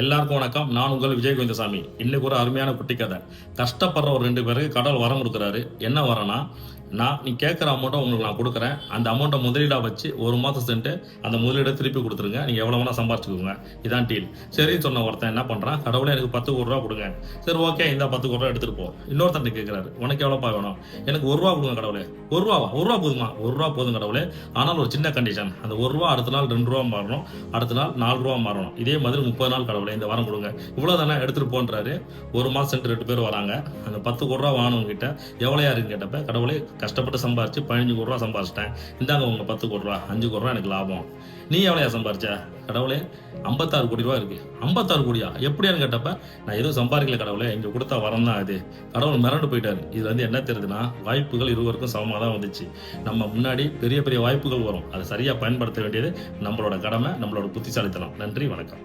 எல்லாருக்கும் வணக்கம். நான் உங்கள் விஜய் கோவிந்தசாமி இன்னைக்கு ஒரு அருமையான குட்டி கதை. கஷ்டப்படுற ஒரு ரெண்டு பேருக்கு கடவுள் வரம் கொடுக்குறாரு. என்ன வரனா நான் நீ கேட்குற அமௌண்ட்டை உங்களுக்கு நான் கொடுக்குறேன். அந்த அமௌண்ட்டை முதலீடாக வச்சு ஒரு மாதம் சென்று அந்த முதலீடை திருப்பி கொடுத்துருங்க. நீங்கள் எவ்வளோ வேணால் சம்பாரிச்சுக்கோங்க. இதான் டீல் சரின்னு சொன்ன ஒருத்தன் என்ன பண்ணுறான் கடவுளே எனக்கு பத்து கோடி ரூபா கொடுங்க. சரி ஓகே இந்த பத்து கோடி ரூபா எடுத்துகிட்டு போ. இன்னொருத்தன் கேட்குறாரு உனக்கு எவ்வளோப்பா வேணும்? எனக்கு ஒரு ரூபா கொடுங்க கடவுளே. ஒரு ரூபாவா ஒரு ரூபா போதுமா? ஒரு ரூபா போதும் கடவுளே. ஆனால் ஒரு சின்ன கண்டிஷன் அந்த ஒரு ரூபா அடுத்த நாள் ரெண்டு ரூபா மாறணும். அடுத்த நாள் நாலு ரூபா மாறணும். இதே மாதிரி முப்பது நாள் கடவுளே. இந்த வாரம் கொடுங்க. இவ்வளோ தானே எடுத்துகிட்டு போன்றாரு. ஒரு மாதம் சென்று ரெண்டு பேர் வராங்க. அந்த பத்து கோடி ரூபா வாங்கினவங்கிட்ட எவ்வளோயா இருக்குன்னு கேட்டப்ப கடவுளே கஷ்டப்பட்டு சம்பாரிச்சு பதினஞ்சு கோடி ரூபா சம்பாரிச்சிட்டேன். இந்தாங்க உங்க பத்து கோடி ரூபா அஞ்சு கோடி ரூபா எனக்கு லாபம். நீ எவ்வளோயா சம்பாரிச்ச? கடவுளே ஐம்பத்தாறு கோடி ரூபா இருக்கு. ஐம்பத்தாறு கோடியா? எப்படியான்னு கேட்டப்ப நான் எதுவும் சம்பாதிக்கல கடவுளே இங்கே கொடுத்தா வரம் தான் அது. கடவுள் மிரண்டு போயிட்டாரு. இதுல வந்து என்ன தெரியுதுன்னா வாய்ப்புகள் இருவருக்கும் சமமாக தான் வந்துச்சு. நம்ம முன்னாடி பெரிய பெரிய வாய்ப்புகள் வரும். அதை சரியாக பயன்படுத்த வேண்டியது நம்மளோட கடமை நம்மளோட புத்திசாலித்தனம். நன்றி வணக்கம்.